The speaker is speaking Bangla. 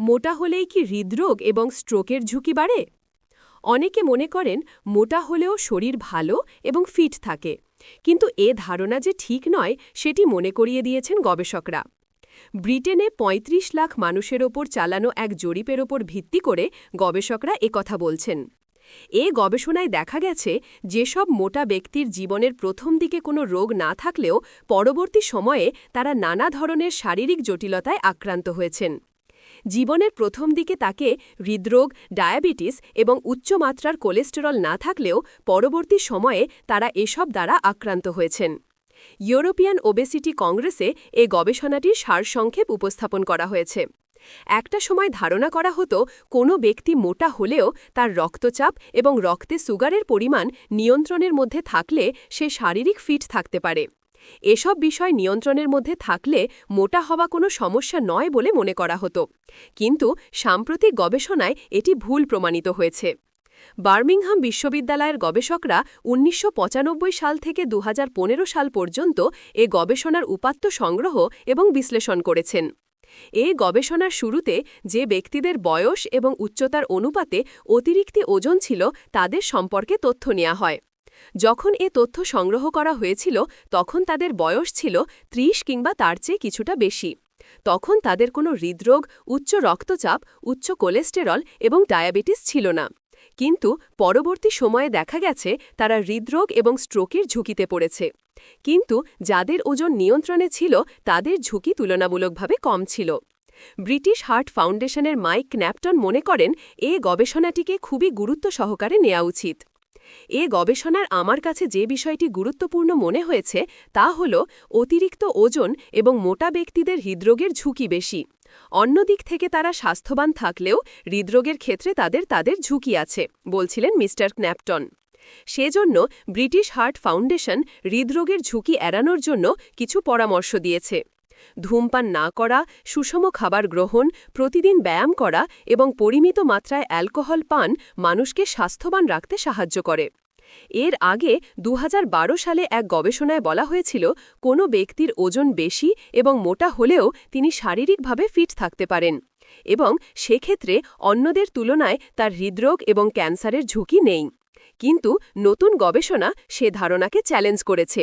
মোটা হলেই কি হৃদরোগ এবং স্ট্রোকের ঝুঁকি বাড়ে? অনেকে মনে করেন মোটা হলেও শরীর ভালো এবং ফিট থাকে, কিন্তু এ ধারণা যে ঠিক নয় সেটি মনে করিয়ে দিয়েছেন গবেষকরা। ব্রিটেনে ৩৫ লাখ মানুষের ওপর চালানো এক জরিপের ওপর ভিত্তি করে গবেষকরা একথা বলছেন। এ গবেষণায় দেখা গেছে যেসব মোটা ব্যক্তির জীবনের প্রথম দিকে কোনো রোগ না থাকলেও পরবর্তী সময়ে তারা নানা ধরনের শারীরিক জটিলতায় আক্রান্ত হয়েছেন। জীবনের প্রথম দিকে তাকে হৃদরোগ, ডায়াবেটিস এবং উচ্চমাত্রার কোলেস্টেরল না থাকলেও পরবর্তী সময়ে তারা এসব দ্বারা আক্রান্ত হয়েছেন। ইউরোপিয়ান ওবেসিটি কংগ্রেসে এ গবেষণাটির সারসংক্ষেপ উপস্থাপন করা হয়েছে। একটা সময় ধারণা করা হতো, কোনো ব্যক্তি মোটা হলেও তার রক্তচাপ এবং রক্তে সুগারের পরিমাণ নিয়ন্ত্রণের মধ্যে থাকলে সে শারীরিক ফিট থাকতে পারে। এসব বিষয় নিয়ন্ত্রণের মধ্যে থাকলে মোটা হওয়া কোনো সমস্যা নয় বলে মনে করা হতো। কিন্তু সাম্প্রতিক গবেষণায় এটি ভুল প্রমাণিত হয়েছে। বার্মিংহাম বিশ্ববিদ্যালয়ের গবেষকরা উনিশশো পঁচানব্বই সাল থেকে দু হাজার পনেরো সাল পর্যন্ত এ গবেষণার উপাত্ত সংগ্রহ এবং বিশ্লেষণ করেছেন। এ গবেষণার শুরুতে যে ব্যক্তিদের বয়স এবং উচ্চতার অনুপাতে অতিরিক্ত ওজন ছিল তাদের সম্পর্কে তথ্য নেওয়া হয়। যখন এ তথ্য সংগ্রহ করা হয়েছিল, তখন তাদের বয়স ছিল ৩০ কিংবা তার চেয়ে কিছুটা বেশি। তখন তাদের কোনো হৃদরোগ, উচ্চ রক্তচাপ, উচ্চ কোলেস্টেরল এবং ডায়াবেটিস ছিল না। কিন্তু পরবর্তী সময়ে দেখা গেছে, তারা হৃদরোগ এবং স্ট্রোকের ঝুঁকিতে পড়েছে। কিন্তু যাদের ওজন নিয়ন্ত্রণে ছিল, তাদের ঝুঁকি তুলনামূলকভাবে কম ছিল। ব্রিটিশ হার্ট ফাউন্ডেশনের মাইক ন্যাপটন মনে করেন, এ গবেষণাটিকে খুবই গুরুত্ব সহকারে নেওয়া উচিত। এ গবেষণার আমার কাছে যে বিষয়টি গুরুত্বপূর্ণ মনে হয়েছে তা হল অতিরিক্ত ওজন এবং মোটা ব্যক্তিদের হৃদরোগের ঝুঁকি বেশি। অন্যদিক থেকে তারা স্বাস্থ্যবান থাকলেও হৃদরোগের ক্ষেত্রে তাদের তাদের ঝুঁকি আছে, বলছিলেন মিস্টার ক্ন্যাপটন। সেজন্য ব্রিটিশ হার্ট ফাউন্ডেশন হৃদরোগের ঝুঁকি এড়ানোর জন্য কিছু পরামর্শ দিয়েছে। ধূমপান না করা, সুষম খাবার গ্রহণ, প্রতিদিন ব্যায়াম করা এবং পরিমিত মাত্রায় অ্যালকোহল পান মানুষকে স্বাস্থ্যবান রাখতে সাহায্য করে। এর আগে দু হাজার বারো সালে এক গবেষণায় বলা হয়েছিল, কোনো ব্যক্তির ওজন বেশি এবং মোটা হলেও তিনি শারীরিকভাবে ফিট থাকতে পারেন এবং সেক্ষেত্রে অন্যদের তুলনায় তার হৃদরোগ এবং ক্যান্সারের ঝুঁকি নেই। কিন্তু নতুন গবেষণা সে ধারণাকে চ্যালেঞ্জ করেছে।